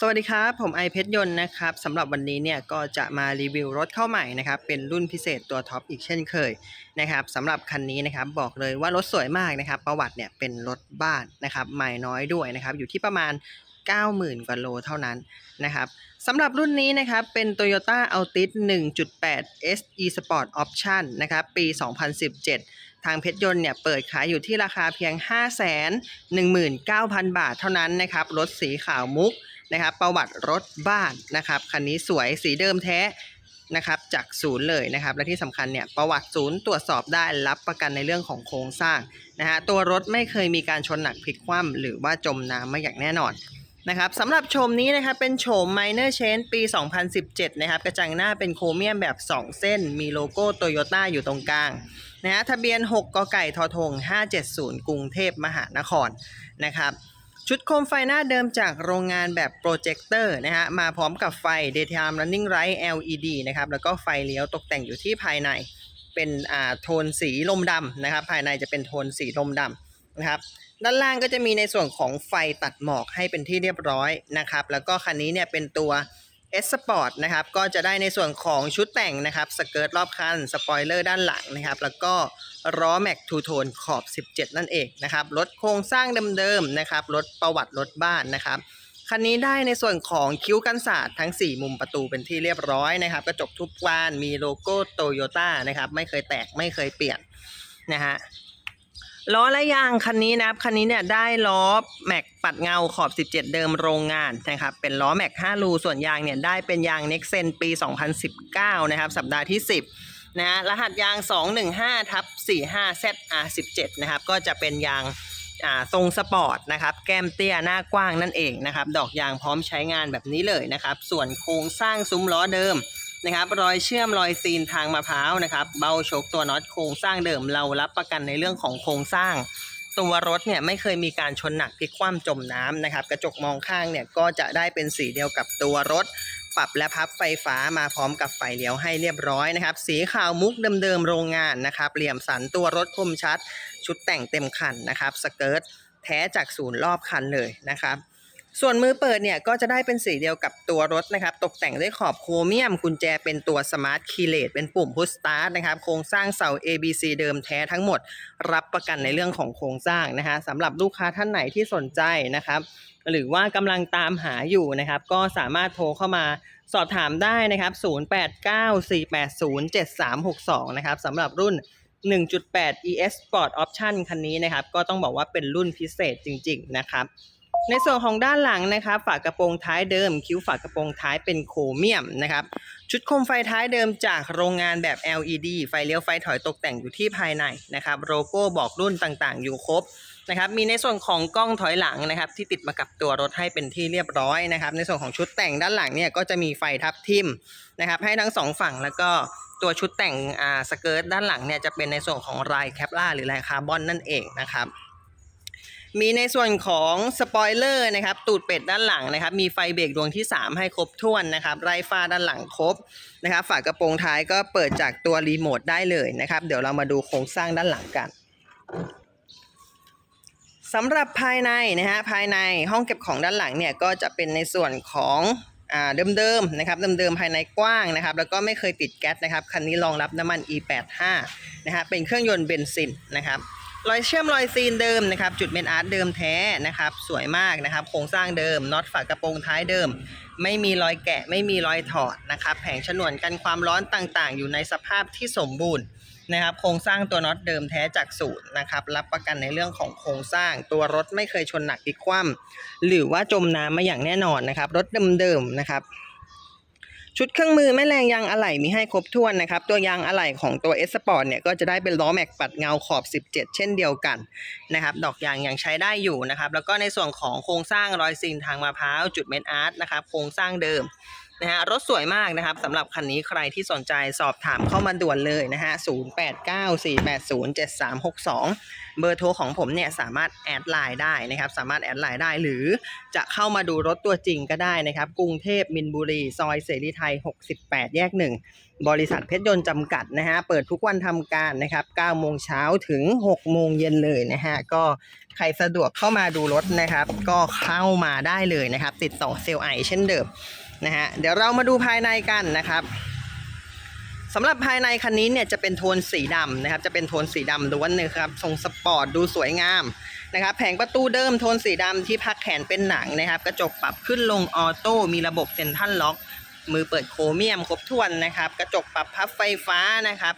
สวัสดีครับ ผมไอเพชรยนต์นะครับสำหรับวันนี้เนี่ยก็จะมารีวิวรถเข้าใหม่นะครับเป็นรุ่นพิเศษตัวท็อปอีกเช่นเคยนะครับสำหรับคันนี้นะครับบอกเลยว่ารถสวยมากนะครับ ประวัติเนี่ยเป็นรถบ้านนะครับใหม่น้อยด้วยนะครับอยู่ที่ประมาณ 90,000 กว่าโลเท่านั้นนะครับสำหรับรุ่นนี้นะครับเป็น Toyota Altis 1.8 SE Sport Option นะครับปี 2017 ทางเพชรยนต์เนี่ยเปิดขายอยู่ที่ราคาเพียง 519,000 บาทเท่านั้นนะครับรถสีขาวมุก นะครับ ประวัติรถบ้านนะครับคันนี้สวยสีเดิมแท้นะครับจากศูนย์เลยนะครับและที่สำคัญเนี่ยประวัติศูนย์ตรวจสอบได้รับประกันในเรื่องของโครงสร้างนะฮะตัวรถไม่เคยมีการชนหนักพลิกคว่ำหรือว่าจมน้ำมาอย่างแน่นอนนะครับสำหรับโฉมนี้นะครับเป็นโฉม Minor Change ปี 2017 นะครับกระจังหน้าเป็นโครเมียมแบบ 2 เส้น มีโลโก้โตโยต้าอยู่ตรงกลางนะฮะทะเบียน 6กกไก่ทอทง 570 กรุงเทพมหานครนะครับ ชุดโคมไฟหน้าเดิมจากโรงงานแบบโปรเจคเตอร์นะฮะ มาพร้อมกับไฟ Daytime Running Light LED นะครับ แล้วก็ไฟเลี้ยวตกแต่งอยู่ที่ภายใน เป็นอ่าโทนสีลมดำนะครับ ภายในจะเป็นโทนสีลมดำนะครับ ด้านล่างก็จะมีในส่วนของไฟตัดหมอกให้เป็นที่เรียบร้อยนะครับ แล้วก็คันนี้เนี่ยเป็นตัว S Sport นะครับก็จะได้ในส่วนของชุดแต่งนะครับสเกิร์ตรอบคันสปอยเลอร์ด้านหลังนะครับแล้วก็ล้อแม็กทูโทนขอบ 17 นั่นเองนะครับรถโครงสร้างเดิมๆนะครับรถประวัติรถบ้านนะครับคันนี้ได้ในส่วนของคิ้วกันศาสตร์ทั้ง 4 มุมประตูเป็นที่เรียบร้อยนะครับกระจกทุกบานมีโลโก้โตโยต้านะครับไม่เคยแตกไม่เคยเปลี่ยนนะฮะ ล้อและยางคันนี้นะครับคันนี้เนี่ยได้ล้อแม็กปัดเงาขอบ 17 เดิมโรงงานนะครับเป็นล้อแม็ก5รูส่วนยางเนี่ยได้เป็นยาง n e x e n ปี 2019 นะครับ สัปดาห์ที่ 10นะฮะรหัสยาง 215ทับ45 ZR17 นะครับก็จะเป็นยางอ่าทรงสปอร์ตนะครับแก้มเตี้ยหน้ากว้างนั่นเองนะครับดอกยางพร้อมใช้งานแบบนี้เลยนะครับส่วนโครงสร้างซุ้มล้อเดิม นะครับรอยเชื่อมรอยซีนทางมะพร้าวนะครับเบ้าชกตัวน็อตโครงสร้างเดิมเรารับประกันในเรื่องของโครงสร้าง ตัวรถเนี่ยไม่เคยมีการชนหนักพลิกคว่ำจมน้ำนะครับ กระจกมองข้างเนี่ยก็จะได้เป็นสีเดียวกับตัวรถ ปรับและพับไฟฟ้ามาพร้อมกับไฟเลี้ยวให้เรียบร้อยนะครับ สีขาวมุกเดิมๆโรงงานนะครับเหลี่ยมสันตัวรถคมชัด ชุดแต่งเต็มคันนะครับสเกิร์ตแท้จากศูนย์รอบคันเลยนะครับ ส่วนมือเปิดเนี่ยก็จะได้เป็นสีเดียวกับตัวรถนะครับ ตกแต่งด้วยขอบโครเมียมกุญแจเป็นตัวสมาร์ทคีเลสเป็นปุ่มพุชสตาร์ทนะครับ โครงสร้างเสา ABC เดิมแท้ทั้งหมด รับประกันในเรื่องของโครงสร้างนะฮะสำหรับลูกค้าท่านไหนที่สนใจนะครับ หรือว่ากำลังตามหาอยู่นะครับ ก็สามารถโทรเข้ามาสอบถามได้นะครับ 0894807362 นะครับสำหรับรุ่น1.8 ES Sport Option คันนี้นะครับ ก็ต้องบอกว่าเป็นรุ่นพิเศษจริง ๆ นะครับ ในส่วนของด้านหลังนะครับฝากระโปรงท้ายเดิม คิ้วฝากระโปรงท้ายเป็นโครเมียมนะครับชุดโคมไฟท้ายเดิมจากโรงงานแบบ LED ไฟเลี้ยวไฟถอยตกแต่งอยู่ที่ภายในนะครับโลโก้บอกรุ่นต่างๆ อยู่ครบนะครับมีในส่วนของกล้องถอยหลังนะครับ ที่ติดมากับตัวรถให้เป็นที่เรียบร้อยนะครับ ในส่วนของชุดแต่งด้านหลังเนี่ยก็จะมีไฟทับทิมนะครับ ให้ทั้งสองฝั่งแล้วก็ตัวชุดแต่งอ่าสเกิร์ตด้านหลังเนี่ยจะเป็นในส่วนของลายแคปล่าหรือลายคาร์บอนนั่นเองนะครับ มีในส่วนของสปอยเลอร์นะครับตูดเป็ดด้านหลังนะครับ มีไฟเบรกดวงที่ 3 ให้ครบถ้วนนะครับไรฟ้าด้านหลังครบนะครับ ฝากระโปรงท้ายก็เปิดจากตัวรีโมทได้เลยนะครับ เดี๋ยวเรามาดูโครงสร้างด้านหลังกันสำหรับภายในนะฮะภายในห้องเก็บของด้านหลังเนี่ยก็จะเป็นในส่วนของเดิมๆนะครับเดิมๆภายในกว้างนะครับ แล้วก็ไม่เคยติดแก๊สนะครับ คันนี้รองรับน้ำมัน E85 นะฮะเป็นเครื่องยนต์เบนซินนะครับ รอยเชื่อมรอยซีนเดิมนะครับ จุดเมนอาร์ตเดิมแท้นะครับ สวยมากนะครับ โครงสร้างเดิมน็อตฝากระโปรงท้ายเดิม ไม่มีรอยแกะไม่มีรอยถอดนะครับ แผงฉนวนกันความร้อนต่างๆ อยู่ในสภาพที่สมบูรณ์นะครับ โครงสร้างตัวน็อตเดิมแท้จากศูนย์นะครับ รับประกันในเรื่องของโครงสร้าง ตัวรถไม่เคยชนหนักพลิกคว่ำหรือว่าจมน้ำมาอย่างแน่นอนนะครับ รถเดิมๆนะครับ ชุดเครื่องมือแม่แรงยางอะไหล่มีให้ครบถ้วนนะครับ ตัวยางอะไหล่ของตัว S Sport เนี่ยก็จะได้เป็นล้อแม็กปัดเงาขอบ 17 เช่นเดียวกันนะครับดอกยางยังใช้ได้อยู่นะครับ แล้วก็ในส่วนของโครงสร้างรอยซินทางมะพร้าวจุดเมนอาร์ตนะครับโครงสร้างเดิม นะฮะรถสวยมากนะครับสำหรับคันนี้ใครที่สนใจสอบถามเข้ามาด่วนเลยนะฮะ0894807362 เบอร์โทรของผมเนี่ยสามารถแอดไลน์ได้นะครับสามารถแอดไลน์ได้หรือจะเข้ามาดูรถตัวจริงก็ได้นะครับกรุงเทพมินบุรีซอยเสรีไทย 68 แยก 1 บริษัทเพชรยนต์จำกัดนะฮะเปิดทุกวันทำการนะครับ9โมงเช้าถึง 6 โมงเย็นเลยนะฮะก็ใครสะดวกเข้ามาดูรถนะครับ ก็เข้ามาได้เลยนะครับ ติดต่อเซลล์ไอเช่นเดิม นะฮะเดี๋ยวเรามาดูภายในกันนะครับสำหรับภายในคันนี้เนี่ยจะเป็นโทนสีดำนะครับ จะเป็นโทนสีดำล้วนนะครับทรงสปอร์ตดูสวยงามนะครับ แผงประตูเดิมโทนสีดำที่พักแขนเป็นหนังนะครับ กระจกปรับขึ้นลงออโต้มีระบบเซ็นทรัลล็อก มือเปิดโครเมียมครบถ้วนนะครับ กระจกปรับพับไฟฟ้านะครับ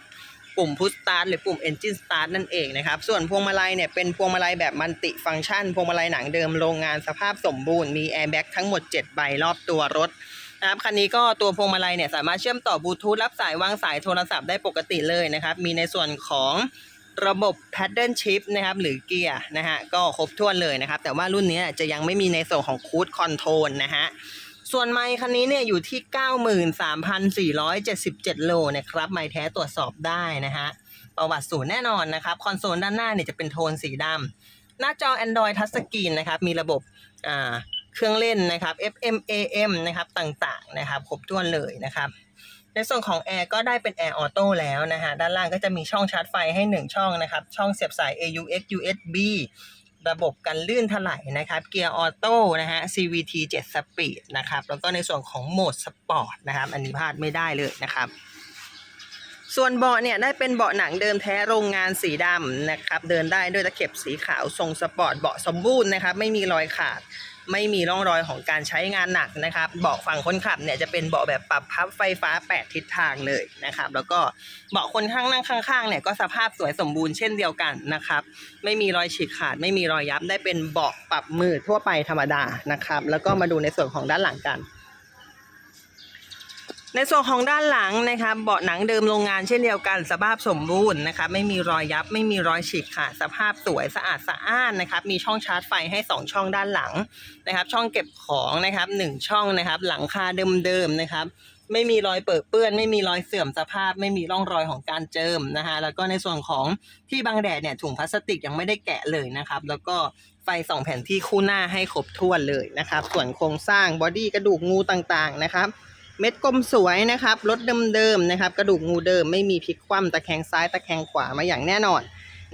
ปุ่มพุชสตาร์ทหรือปุ่ม Engine Start นั่นเองนะครับ ส่วนพวงมาลัยเนี่ยเป็นพวงมาลัยแบบมันติฟังก์ชัน พวงมาลัยหนังเดิมโรงงานสภาพสมบูรณ์มีแอร์แบ็กทั้งหมด 7 ใบรอบตัวรถนะครับคันนี้ก็ตัวพวงมาลัยเนี่ยสามารถเชื่อมต่อบลูทูธรับสายวางสายโทรศัพท์ได้ปกติเลยนะครับ มีในส่วนของระบบ paddle shift นะครับหรือเกียร์นะฮะก็ครบถ้วนเลยนะครับ แต่ว่ารุ่นนี้จะยังไม่มีในส่วนของ cruise control นะฮะ ส่วนไมค์คันนี้เนี่ยอยู่ที่ 93,477 โลนะครับไมค์แท้ตรวจสอบได้นะฮะประวัติศูนย์แน่นอนนะครับ คอนโซลด้านหน้าเนี่ยจะเป็นโทนสีดำหน้าจอ Android Touchscreen นะครับมีระบบเครื่องเล่นนะครับ FM AM นะครับต่างๆนะครับครบถ้วนเลยนะครับในส่วนของแอร์ก็ได้เป็นแอร์ออโต้แล้วนะฮะ ด้านล่างก็จะมีช่องชาร์จไฟให้ 1 ช่องนะครับ ช่องเสียบสาย AUX USB ระบบกันลื่นถลายนะครับ เกียร์ออโต้นะฮะ CVT 7 Speed นะครับ แล้วก็ในส่วนของโหมดสปอร์ตนะครับ อันนี้พลาดไม่ได้เลยนะครับ ส่วนเบาะเนี่ยได้เป็นเบาะหนังเดิมแท้โรงงานสีดำนะครับ เดินได้ด้วยตะเข็บสีขาวทรงสปอร์ตเบาะสมบูรณ์นะครับ ไม่มีรอยขาด ไม่มีร่องรอยของการใช้งานหนักนะครับ เบาะฝั่งคนขับเนี่ยจะเป็นเบาะแบบปรับพับไฟฟ้า 8 ทิศทางเลยนะครับ แล้วก็เบาะคนข้างนั่งข้างๆเนี่ยก็สภาพสวยสมบูรณ์เช่นเดียวกันนะครับ ไม่มีรอยฉีกขาด ไม่มีรอยยับได้เป็นเบาะปรับมือทั่วไปธรรมดานะครับ แล้วก็มาดูในส่วนของด้านหลังกัน ในส่วนของด้านหลังนะครับเบาะหนังเดิมโรงงานเช่นเดียวกัน สภาพสมบูรณ์นะครับไม่มีรอยยับไม่มีรอยฉีกขาดสภาพสวยสะอาดสะอ้านนะครับมีช่องชาร์จไฟให้ 2 ช่องด้านหลังนะครับ ช่องเก็บของนะครับหนึ่งช่องนะครับ หลังคาเดิมๆนะครับ ไม่มีรอยเปิดเปื้อน ไม่มีรอยเสื่อมสภาพ ไม่มีร่องรอยของการเจิมนะฮะแล้วก็ในส่วนของที่บังแดดเนี่ยถุงพลาสติกยังไม่ได้แกะเลยนะครับ แล้วก็ไฟสองแผ่นที่คู่หน้าให้ครบถ้วนเลยนะครับ ส่วนโครงสร้างบอดี้กระดูกงูต่างๆนะครับ เม็ดกลมสวยนะครับรถเดิมๆนะครับ กระดูกงูเดิมไม่มีพลิกคว่ำตะแคงซ้ายตะแคงขวามาอย่างแน่นอน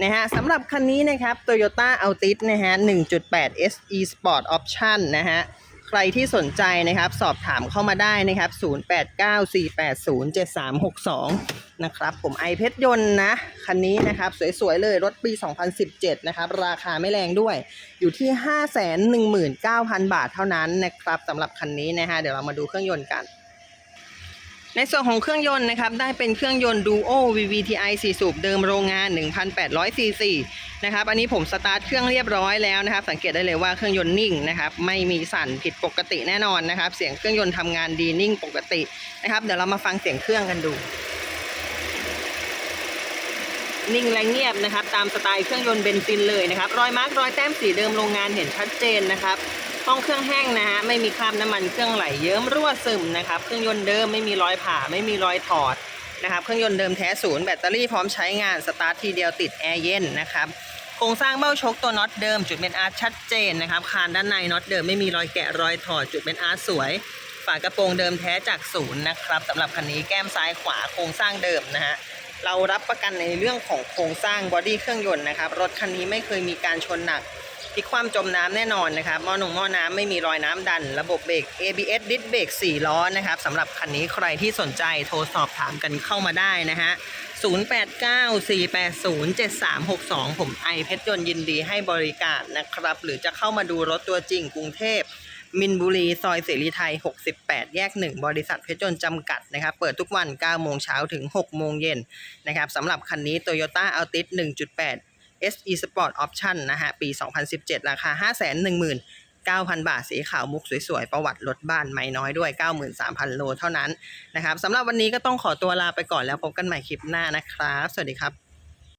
นะฮะสำหรับคันนี้นะครับ Toyota Altis นะฮะ 1.8 SE Sport Option นะฮะใครที่สนใจนะครับ สอบถามเข้ามาได้นะครับ 0894807362 นะครับ ผมไอเพชรยนต์นะ คันนี้นะครับ สวย ๆ เลยรถปี 2017 นะครับ ราคาไม่แรงด้วย อยู่ที่ 519,000 บาทเท่านั้นนะครับสำหรับคันนี้นะฮะเดี๋ยวเรามาดูเครื่องยนต์กัน ในส่วนของเครื่องยนต์นะครับได้เป็นเครื่องยนต์ Duo VVTi 4 สูบเดิมโรงงาน 1,800 ซีซีนะครับอันนี้ผมสตาร์ทเครื่องเรียบร้อยแล้วนะครับ สังเกตได้เลยว่าเครื่องยนต์นิ่งนะครับไม่มีสั่นผิดปกติแน่นอนนะครับ เสียงเครื่องยนต์ทำงานดีนิ่งปกตินะครับ เดี๋ยวเรามาฟังเสียงเครื่องกันดู นิ่งและเงียบนะครับ ตามสไตล์เครื่องยนต์เบนซินเลยนะครับ รอยมาร์กรอยแต้มสีเดิมโรงงานเห็นชัดเจนนะครับ ห้องเครื่องแห้งนะฮะไม่มีคราบน้ำมันเครื่องไหลเยิ้มรั่วซึมนะครับเครื่องยนต์เดิมไม่มีรอยผ่าไม่มีรอยถอดนะครับเครื่องยนต์เดิมแท้ศูนย์แบตเตอรี่พร้อมใช้งานสตาร์ททีเดียวติดแอร์เย็นนะครับโครงสร้างเบ้าชกตัวน็อตเดิมจุดเป็นอาร์ตชัดเจนนะครับคานด้านในน็อตเดิมไม่มีรอยแกะรอยถอดจุดเป็นอาร์ตสวย ฝากระโปรงเดิมแท้จากศูนย์นะครับสำหรับคันนี้แก้มซ้ายขวาโครงสร้างเดิมนะฮะเรารับประกันในเรื่องของโครงสร้างบอดี้เครื่องยนต์นะครับรถคันนี้ไม่เคยมีการชนหนัก พลิกความจมน้ำแน่นอนนะครับหม้อหนุ่งหม้อน้ำไม่มีรอยน้ำดัน ระบบเบรก ABS ดิสเบรก4ล้อนะครับสำหรับคันนี้ใครที่สนใจโทรสอบถามกันเข้ามาได้นะฮะ0894807362 ผมไอเพชรยนยินดีให้บริการนะครับ หรือจะเข้ามาดูรถตัวจริงกรุงเทพมินบุรี ซอยเสรีไทย 68 แยก 1 บริษัทเพชรยนจำกัดนะครับ เปิดทุกวัน 9 โมงเช้าถึง 6 โมงเย็นนะครับสำหรับคันนี้ Toyota Altis 1.8 SE Sport Option นะฮะ ปี 2017 ราคา 519,000 บาท สีขาวมุกสวยๆ ประวัติรถบ้านไม่น้อยด้วย 93,000 โลเท่านั้นนะครับสำหรับวันนี้ก็ต้องขอตัวลาไปก่อนแล้วพบกันใหม่คลิปหน้านะครับ สวัสดีครับ